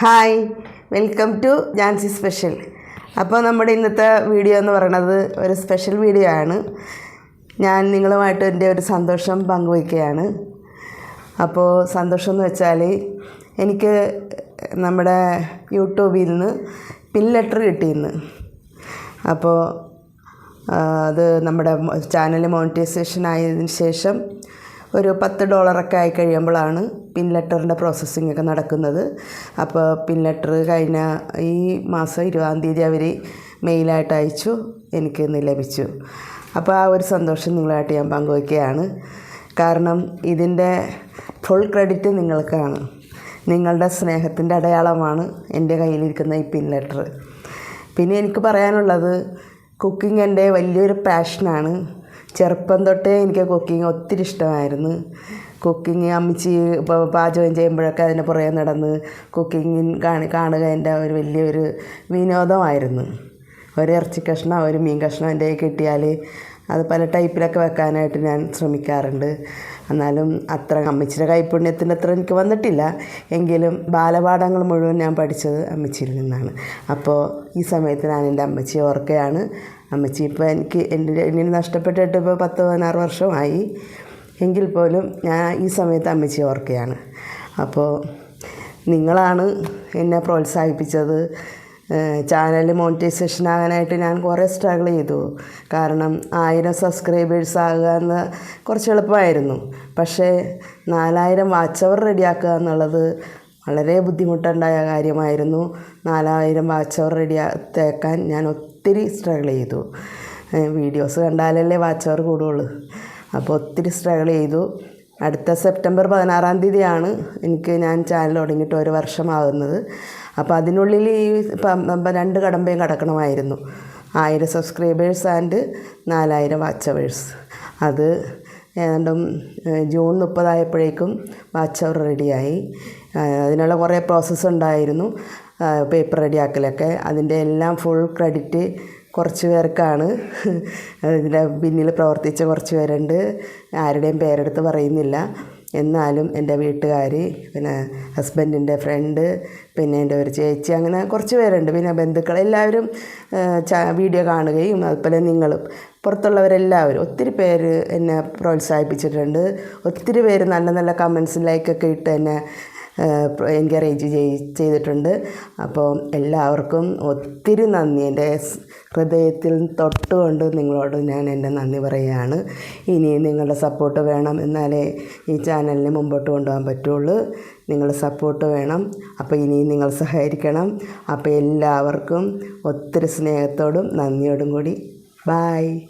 Hi welcome to Jancy special അപ്പോൾ നമ്മുടെ ഇന്നത്തെ വീഡിയോ എന്ന് പറയുന്നത് ഒരു സ്പെഷ്യൽ വീഡിയോ ആണ്. ഞാൻ നിങ്ങളുമായിട്ട് എന്റെ ഒരു സന്തോഷം പങ്കുവയ്ക്കുകയാണ്. അപ്പോൾ സന്തോഷം എന്ന് വെച്ചാൽ എനിക്ക് നമ്മുടെ യൂട്യൂബിൽ നിന്ന് പിൻ ലെറ്റർ കിട്ടിയിരുന്നു അപ്പോൾ അത് നമ്മുടെ ചാനൽ മോണിറ്റൈസേഷൻ ആയതിനു ശേഷം ഒരു പത്ത് ഡോളറൊക്കെ ആയി കഴിയുമ്പോഴാണ് പിൻ ലെറ്ററിന്റെ പ്രോസസ്സിംഗ് ഒക്കെ നടക്കുന്നത്. അപ്പോൾ പിൻ ലെറ്റർ കഴിഞ്ഞ ഈ മാസം ഇരുപതാം തീയതി അവർ മെയിലായിട്ട് അയച്ചു എനിക്ക് ഇന്ന് ലഭിച്ചു. അപ്പോൾ ആ ഒരു സന്തോഷം നിങ്ങളായിട്ട് ഞാൻ പങ്കുവയ്ക്കുകയാണ്. കാരണം ഇതിന്റെ ഫുൾ ക്രെഡിറ്റ് നിങ്ങൾക്കാണ്. നിങ്ങളുടെ സ്നേഹത്തിന്റെ അടയാളമാണ് എന്റെ കയ്യിലിരിക്കുന്ന ഈ പിൻ ലെറ്റർ. പിന്നെ എനിക്ക് പറയാനുള്ളത് കുക്കിംഗ് എന്റെ വലിയൊരു പാഷനാണ് ചെറുപ്പം തൊട്ടേ എനിക്ക് കുക്കിംഗ് ഒത്തിരി ഇഷ്ടമായിരുന്നു. കുക്കിംഗ് അമ്മച്ചി പാചകം ചെയ്യുമ്പോഴൊക്കെ അതിന് പുറകെ നടന്ന് കുക്കിംഗ് കാണി കാണുക എന്റെ ഒരു വലിയൊരു വിനോദമായിരുന്നു. ഒരു ഇറച്ചി കഷ്ണം ഒരു മീൻ കഷ്ണം എന്റെ കിട്ടിയാൽ അത് പല ടൈപ്പിലൊക്കെ വെക്കാനായിട്ട് ഞാൻ ശ്രമിക്കാറുണ്ട്. എന്നാലും അത്ര അമ്മച്ചിയുടെ കൈപുണ്യത്തിന്റെ അത്ര എനിക്ക് വന്നിട്ടില്ല. എങ്കിലും ബാലപാഠങ്ങൾ മുഴുവൻ ഞാൻ പഠിച്ചത് അമ്മച്ചിയിൽ നിന്നാണ്. അപ്പോൾ ഈ സമയത്ത് ഞാൻ എന്റെ അമ്മച്ചിയെ ഓർക്കുകയാണ്. അമ്മച്ചി ഇപ്പോൾ എനിക്ക് എന്റെ എന്നെ നഷ്ടപ്പെട്ടിട്ട് ഇപ്പോൾ പത്ത് പതിനാറ് വർഷമായി. എങ്കിൽ പോലും ഞാൻ ഈ സമയത്ത് അമ്മച്ചി ഓർക്കുകയാണ്. അപ്പോൾ നിങ്ങളാണ് എന്നെ പ്രോത്സാഹിപ്പിച്ചത്. ചാനൽ മോണിറ്റൈസേഷൻ ആകാനായിട്ട് ഞാൻ കുറേ സ്ട്രഗിൾ ചെയ്തു. കാരണം ആയിരം സബ്സ്ക്രൈബേഴ്സ് ആകുക എന്ന് കുറച്ച് എളുപ്പമായിരുന്നു. പക്ഷേ നാലായിരം വാച്ച് അവർ റെഡിയാക്കുക എന്നുള്ളത് വളരെ ബുദ്ധിമുട്ടുണ്ടായ കാര്യമായിരുന്നു. നാലായിരം വാച്ച് അവർ റെഡിയാക്കാൻ ഞാൻ ഒത്തിരി സ്ട്രഗിൾ ചെയ്തു. വീഡിയോസ് കണ്ടാലല്ലേ വാച്ച് അവർ കൂടുള്ളൂ. അപ്പോൾ ഒത്തിരി സ്ട്രഗിൾ ചെയ്തു. അടുത്ത സെപ്റ്റംബർ പതിനാറാം തീയതിയാണ് എനിക്ക് ഞാൻ ചാനൽ തുടങ്ങിയിട്ട് ഒരു വർഷമാകുന്നത് അപ്പോൾ അതിനുള്ളിൽ ഈ രണ്ട് കടമ്പയും കടക്കണമായിരുന്നു. ആയിരം സബ്സ്ക്രൈബേഴ്സ് ആൻഡ് നാലായിരം വാച്ചവേഴ്സ് അത് ഏതാണ്ടും ജൂൺ മുപ്പതായപ്പോഴേക്കും വാച്ച് അവർ റെഡിയായി അതിനുള്ള കുറേ പ്രോസസ്സ് ഉണ്ടായിരുന്നു. പേപ്പർ റെഡിയാക്കലൊക്കെ അതിന്റെ എല്ലാം ഫുൾ ക്രെഡിറ്റ് കുറച്ച് പേർക്കാണ്. ഇതിന്റെ പിന്നിൽ പ്രവർത്തിച്ച കുറച്ച് പേരുണ്ട്. ആരുടെയും പേരെടുത്ത് പറയുന്നില്ല. എന്നാലും എന്റെ വീട്ടുകാർ പിന്നെ ഹസ്ബൻഡിന്റെ ഫ്രണ്ട് പിന്നെ എന്റെ ഒരു ചേച്ചി അങ്ങനെ കുറച്ച് പേരുണ്ട്. പിന്നെ ബന്ധുക്കൾ എല്ലാവരും വീഡിയോ കാണുകയും അതുപോലെ നിങ്ങളും. പുറത്തുള്ളവരെല്ലാവരും ഒത്തിരി പേര് എന്നെ പ്രോത്സാഹിപ്പിച്ചിട്ടുണ്ട്. ഒത്തിരി പേര് നല്ല നല്ല കമൻസ് ലൈക്കൊക്കെ ഇട്ട് എന്നെ എൻകറേജ് ചെയ് ചെയ്തിട്ടുണ്ട്. അപ്പോൾ എല്ലാവർക്കും ഒത്തിരി നന്ദി. എന്റെ ഹൃദയത്തിൽ തൊട്ടുകൊണ്ട് നിങ്ങളോട് ഞാൻ എന്റെ നന്ദി പറയുകയാണ്. ഇനി നിങ്ങളുടെ സപ്പോർട്ട് വേണം എന്നാലേ ഈ ചാനലിനെ മുമ്പോട്ട് കൊണ്ടുപോകാൻ പറ്റുള്ളൂ. നിങ്ങൾ സപ്പോർട്ട് വേണം. അപ്പോൾ ഇനി നിങ്ങൾ സഹകരിക്കണം. അപ്പോൾ എല്ലാവർക്കും ഒത്തിരി സ്നേഹത്തോടും നന്ദിയോടും കൂടി. ബായ്